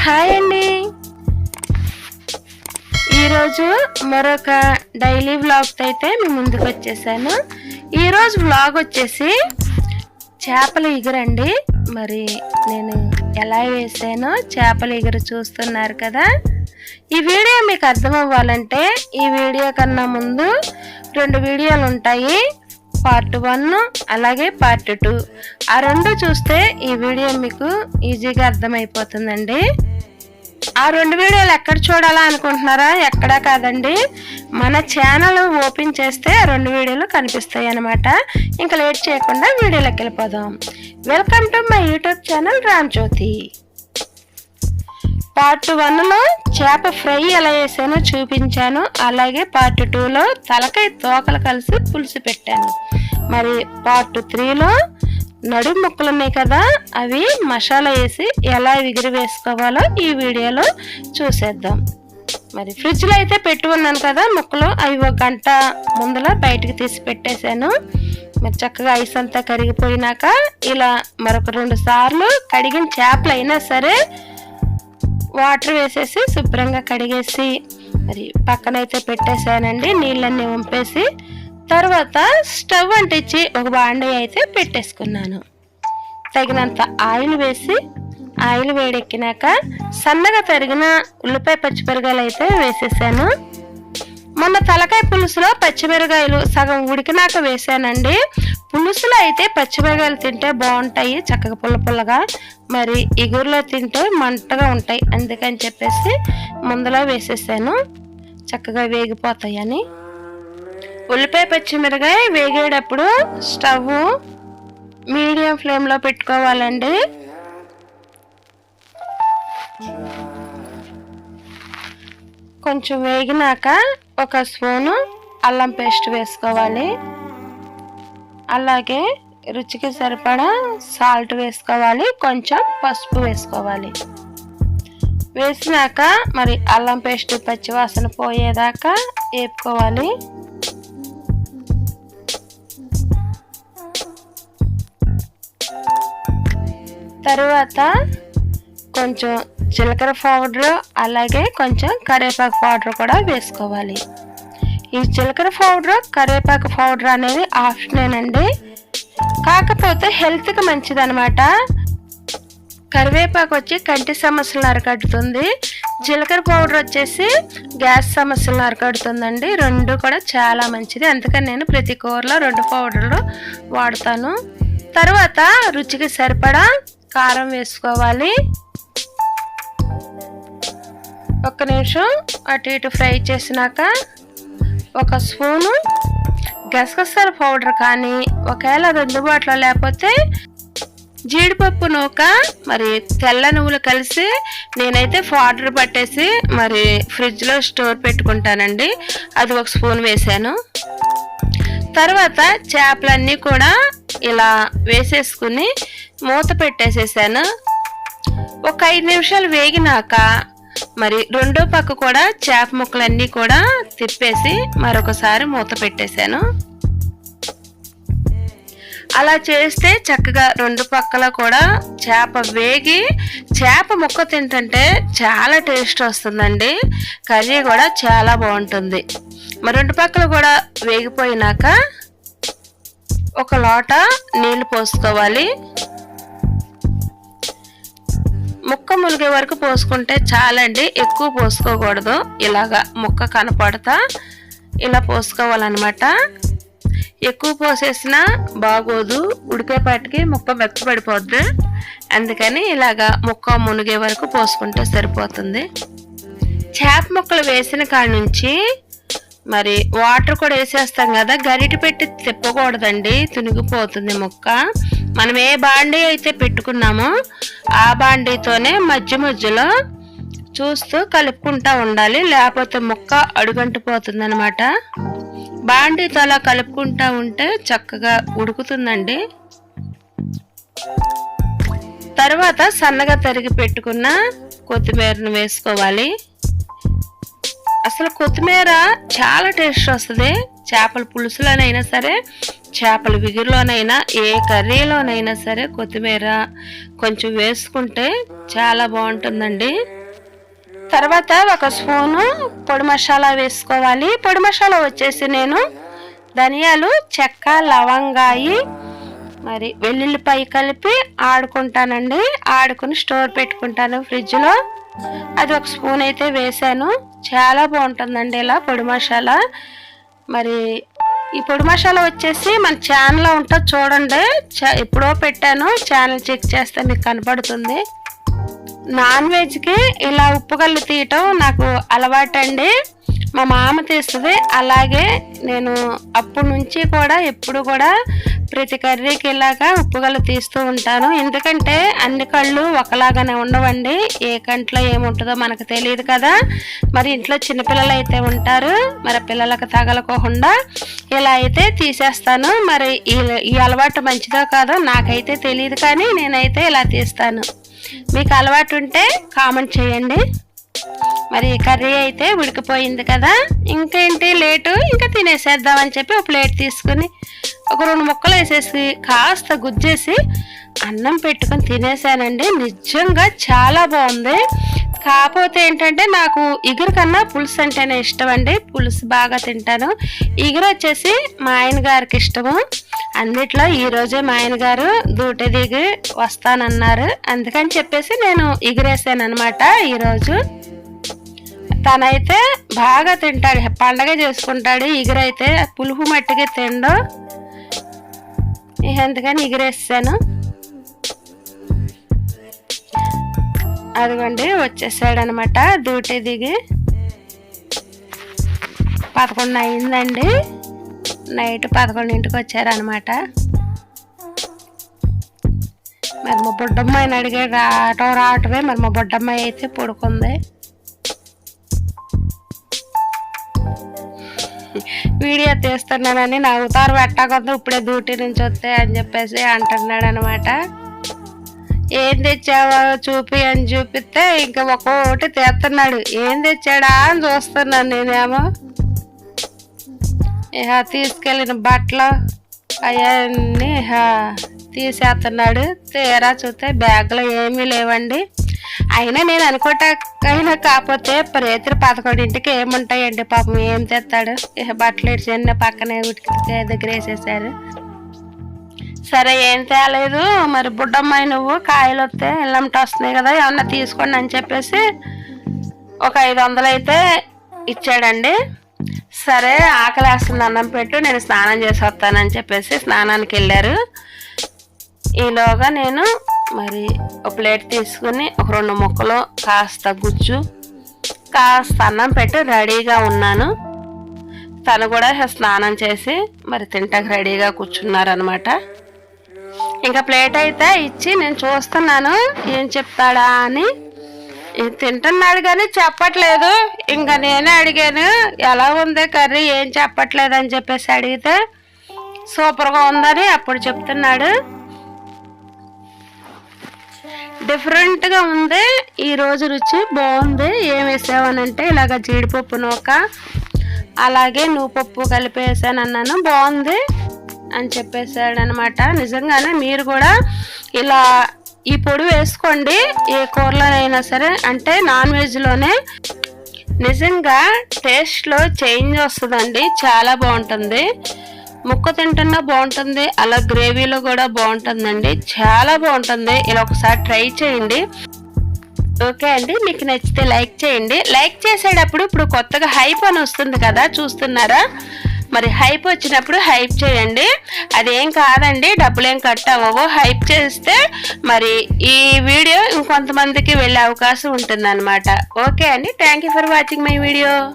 Hi అండి. ఈరోజు మరొక డైలీ వ్లాగ్తో అయితే మీ ముందుకు వచ్చేసాను. ఈరోజు వ్లాగ్ వచ్చేసి చేపల ఎగురండి మరి నేను ఎలా వేసానో చేపల ఎగురు చూస్తున్నారు కదా. ఈ వీడియో మీకు అర్థం అవ్వాలంటే ఈ వీడియో కన్నా ముందు రెండు వీడియోలు ఉంటాయి. పార్ట్ వన్ అలాగే పార్ట్ టూ. ఆ రెండు చూస్తే ఈ వీడియో మీకు ఈజీగా అర్థమైపోతుందండి. ఆ రెండు వీడియోలు ఎక్కడ చూడాలా అనుకుంటున్నారా? ఎక్కడా కాదండి. మన ఛానల్ ఓపెన్ చేస్తే ఆ రెండు వీడియోలు కనిపిస్తాయి అనమాట ఇంకా లేట్ చేయకుండా వీడియోలోకి వెళ్ళిపోదాం. Welcome to my YouTube channel Ram Jyothi. Part వన్లో చేప ఫ్రై ఎలా వేసానో చూపించాను. అలాగే పార్ట్ టూలో తలకాయ తోకలు కలిసి పులుసు పెట్టాను. మరి పార్ట్ త్రీలో నడుము ముక్కలు ఉన్నాయి కదా అవి మసాలా వేసి ఎలా ఎగిరి వేసుకోవాలో ఈ వీడియోలో చూసేద్దాం. మరి ఫ్రిడ్జ్లో అయితే పెట్టి ఉన్నాను కదా ముక్కలు అవి ఒక గంట ముందర బయటకు తీసి పెట్టేశాను. మరి చక్కగా ఐస్ అంతా కరిగిపోయినాక ఇలా మరొక రెండు సార్లు కడిగిన చేపలు అయినా సరే వాటర్ వేసేసి శుభ్రంగా కడిగేసి మరి పక్కనైతే పెట్టేశానండి నీళ్ళన్నీ వంపేసి తర్వాత స్టవ్ అంటించి ఒక బాండీ అయితే పెట్టేసుకున్నాను. తగినంత ఆయిల్ వేసి ఆయిల్ వేడెక్కినాక సన్నగా తరిగిన ఉల్లిపాయ పచ్చిమిరకాయలు అయితే వేసేసాను. మొన్న తలకాయ పులుసులో పచ్చిమిరకాయలు సగం ఉడికినాక వేసానండి. పులుసులో అయితే పచ్చిమిరకాయలు తింటే బాగుంటాయి చక్కగా పుల్ల పుల్లగా. మరి ఇగురులో తింటే మంటగా ఉంటాయి అందుకని చెప్పేసి ముందులో వేసేసాను. చక్కగా వేగిపోతాయని. ఉల్లిపాయ పచ్చిమిరకాయ వేగేటప్పుడు స్టవ్ మీడియం ఫ్లేమ్లో పెట్టుకోవాలండి. కొంచెం వేగినాక ఒక స్పూను అల్లం పేస్ట్ వేసుకోవాలి. అలాగే రుచికి సరిపడా సాల్ట్ వేసుకోవాలి కొంచెం పసుపు వేసుకోవాలి. వేసినాక మరి అల్లం పేస్ట్ పచ్చివాసన పోయేదాకా వేపుకోవాలి. తరువాత కొంచెం జీలకర్ర పౌడర్ అలాగే కొంచెం కరివేపాకు పౌడర్ కూడా వేసుకోవాలి. ఈ జీలకర్ర పౌడర్ కరివేపాకు పౌడర్ అనేది ఆప్షనేనండి. కాకపోతే హెల్త్కి మంచిదనమాట కరివేపాకు వచ్చి కంటి సమస్యలను అరికడుతుంది. జీలకర్ర పౌడర్ వచ్చేసి గ్యాస్ సమస్యలను అరికడుతుందండి. రెండు కూడా చాలా మంచిది. అందుకని నేను ప్రతి కూరలో రెండు పౌడర్లు వాడతాను. తర్వాత రుచికి సరిపడా కారం వేసుకోవాలి. ఒక్క నిమిషం అటు ఇటు ఫ్రై చేసినాక ఒక స్పూను గసగసాల పౌడర్ కానీ ఒకవేళ అది అందుబాటులో లేకపోతే జీడిపప్పు నూక మరి తెల్ల నువ్వులు కలిసి నేనైతే పౌడర్ పట్టేసి మరి ఫ్రిడ్జ్లో స్టోర్ పెట్టుకుంటానండి. అది ఒక స్పూన్ వేసాను. తర్వాత చేపలన్నీ కూడా ఇలా వేసేసుకుని మూత పెట్టేసేసాను. ఒక ఐదు నిమిషాలు వేగినాక మరి రెండో పక్క కూడా చేప ముక్కలన్నీ కూడా తిప్పేసి మరొకసారి మూత పెట్టేశాను. అలా చేస్తే చక్కగా రెండు పక్కల కూడా చేప వేగి చేప ముక్క తింటుంటే చాలా టేస్ట్ వస్తుందండి. కర్రీ కూడా చాలా బాగుంటుంది. మరి రెండు పక్కల కూడా వేగిపోయినాక ఒక లోట నీళ్ళు పోసుకోవాలి. ముక్క ములిగే వరకు పోసుకుంటే చాలండి. ఎక్కువ పోసుకోకూడదు. ఇలాగా ముక్క కనపడతా ఇలా పోసుకోవాలన్నమాట. ఎక్కువ పోసేసినా బాగోదు. ఉడికేపాటికి ముక్క మెత్తపడిపోద్ది. అందుకని ఇలాగా ముక్క మునిగే వరకు పోసుకుంటే సరిపోతుంది. చేప ముక్కలు వేసిన కాడ నుంచి మరి వాటర్ కూడా వేసేస్తాం కదా గరిట పెట్టి తిప్పకూడదండి తునిగిపోతుంది ముక్క. మనం ఏ బాండీ అయితే పెట్టుకున్నామో ఆ బాండీతోనే మధ్య మధ్యలో చూస్తూ కలుపుకుంటా ఉండాలి లేకపోతే ముక్క అడుగంటిపోతుంది అనమాట బాండీతో అలా కలుపుకుంటా ఉంటే చక్కగా ఉడుకుతుందండి. తర్వాత సన్నగా తరిగి పెట్టుకున్న కొత్తిమీరను వేసుకోవాలి. అసలు కొత్తిమీర చాలా టేస్ట్ వస్తుంది. చేపల పులుసులోనైనా సరే చేపల విగురులోనైనా ఏ కర్రీలోనైనా సరే కొత్తిమీర కొంచెం వేసుకుంటే చాలా బాగుంటుందండి. తర్వాత ఒక స్పూను పొడి మసాలా వేసుకోవాలి. పొడి మసాలా వచ్చేసి నేను ధనియాలు చెక్క లవంగాయి మరి వెల్లుల్లిపాయ కలిపి ఆడుకుంటానండి. ఆడుకుని స్టోర్ పెట్టుకుంటాను ఫ్రిడ్జ్లో. అది ఒక స్పూన్ అయితే వేసాను. చాలా బాగుంటుందండి ఇలా పొడి మసాలా. మరి ఈ పొడి మసాలా వచ్చేసి మన ఛానల్లో ఉంటుంది చూడండి. ఎప్పుడో పెట్టాను. ఛానల్ చెక్ చేస్తే మీకు కనపడుతుంది. నాన్ వెజ్కి ఇలా ఉప్పు కళ్ళు తీయటం నాకు అలవాటండి. మా మామ తీస్తుంది. అలాగే నేను అప్పటి నుంచి కూడా ఎప్పుడు కూడా ప్రతి కర్రీకి ఇలాగా ఉప్పు తీస్తూ ఉంటాను. ఎందుకంటే అన్ని కళ్ళు ఒకలాగానే ఉండవండి. ఏ కంట్లో ఏముంటుందో మనకు తెలియదు కదా. మరి ఇంట్లో చిన్నపిల్లలు అయితే ఉంటారు. మరి పిల్లలకు తగలకోకుండా ఇలా అయితే తీసేస్తాను. మరి ఈ ఈ అలవాటు మంచిదో కాదో నాకైతే తెలియదు కానీ నేనైతే ఇలా తీస్తాను. మీకు అలవాటు ఉంటే కామెంట్ చేయండి. మరి కర్రీ అయితే ఉడికిపోయింది కదా. ఇంకేంటి లేటు. ఇంకా తినేసేద్దామని చెప్పి ఒక ప్లేట్ తీసుకుని ఒక రెండు ముక్కలు వేసేసి కాస్త గుజ్జేసి అన్నం పెట్టుకొని తినేసానండి. నిజంగా చాలా బాగుంది. కాకపోతే ఏంటంటే నాకు ఇగురు కన్నా పులుసు అంటేనే ఇష్టం అండి పులుసు బాగా తింటాను. ఇగురు వచ్చేసి మా ఆయన గారికి ఇష్టము. అన్నిట్లో ఈరోజే మా ఆయన గారు దూట దిగి వస్తానన్నారు. అందుకని చెప్పేసి నేను ఎగిరేసాను అనమాట ఈరోజు. తనైతే బాగా తింటాడు. పండగ చేసుకుంటాడు. ఎగురైతే పులుపు మట్టికి తిండు. ఎందుకని ఎగిరేసాను అదిగోండి వచ్చేసాడనమాట. డ్యూటీ దిగి పదకొండు అయిందండి. నైట్ పదకొండింటికి వచ్చారనమాట. మరి మా బుడ్డమ్మాయిని అడిగే రావటం రావటమే మరి మా బుడ్డమ్మాయి అయితే పడుకుంది. వీడియో తీస్తున్నానని నవ్వుతారు పెట్టకొద్దు ఇప్పుడే డ్యూటీ నుంచి వస్తే అని చెప్పేసి అంటున్నాడు అనమాట ఏం తెచ్చావో చూపి అని చూపిస్తే ఇంకా ఒక్కొక్కటి తెస్తున్నాడు. ఏం తెచ్చాడా అని చూస్తున్నాను నేనేమో. ఇహ తీసుకెళ్ళిన బట్టలు అవన్నీ ఇక తీసేస్తున్నాడు. తీరా చూస్తే బ్యాగ్లో ఏమీ లేవండి. అయినా నేను అనుకోటైనా కాకపోతే రేత్రి పదకొండింటికి ఏముంటాయండి పాపం ఏం తెస్తాడు బట్టలు చిన్న పక్కనే ఉటికి దగ్గర వేసేసారు. సరే ఏం తేలేదు. మరి బుడ్డమ్మాయి నువ్వు కాయలు వస్తే ఇళ్ళంట వస్తున్నాయి కదా ఏమన్నా తీసుకోండి అని చెప్పేసి ఒక ఐదు వందలు అయితే ఇచ్చాడండి. సరే ఆకలి వేస్తుంది అన్నం పెట్టు నేను స్నానం చేసి వస్తానని చెప్పేసి స్నానానికి వెళ్ళారు. ఈలోగా నేను మరి ఒక ప్లేట్ తీసుకుని ఒక రెండు ముక్కలు కాస్త గుజ్జు కాస్త అన్నం పెట్టి రెడీగా ఉన్నాను. తను కూడా స్నానం చేసి మరి తింటాక రెడీగా కూర్చున్నారనమాట ఇంకా ప్లేట్ అయితే ఇచ్చి నేను చూస్తున్నాను ఏం చెప్తాడా అని. తింటున్నాడు కానీ చెప్పట్లేదు. ఇంకా నేనే అడిగాను ఎలా ఉంది కర్రీ ఏం చెప్పట్లేదు అని చెప్పేసి అడిగితే సూపర్గా ఉందని అప్పుడు చెప్తున్నాడు. డిఫరెంట్గా ఉంది. ఈరోజు రుచి బాగుంది. ఏం వేసావనంటే ఇలాగ జీడిపప్పు నూక అలాగే నువ్వు పప్పు కలిపి అన్నాను బాగుంది అని చెప్పేసాడనమాట నిజంగానే మీరు కూడా ఇలా ఈ పొడి వేసుకోండి. ఏ కూరలోనైనా సరే అంటే నాన్ వెజ్లోనే నిజంగా టేస్ట్లో చేంజ్ వస్తుందండి. చాలా బాగుంటుంది. ముక్క తింటున్నా బాగుంటుంది అలా గ్రేవీలో కూడా బాగుంటుందండి. చాలా బాగుంటుంది. ఇలా ఒకసారి ట్రై చేయండి. ఓకే అండి మీకు నచ్చితే లైక్ చేయండి. లైక్ చేసేటప్పుడు ఇప్పుడు కొత్తగా హైప్ అని వస్తుంది కదా చూస్తున్నారా? మరి హైప్ వచ్చినప్పుడు హైప్ చేయండి. అదేం కాదండి డబ్బులు ఏం కట్ అవ్వవు హైప్ చేస్తే మరి ఈ వీడియో ఇంకొంతమందికి వెళ్ళే అవకాశం ఉంటుంది ఓకే అండి thank you for watching my video.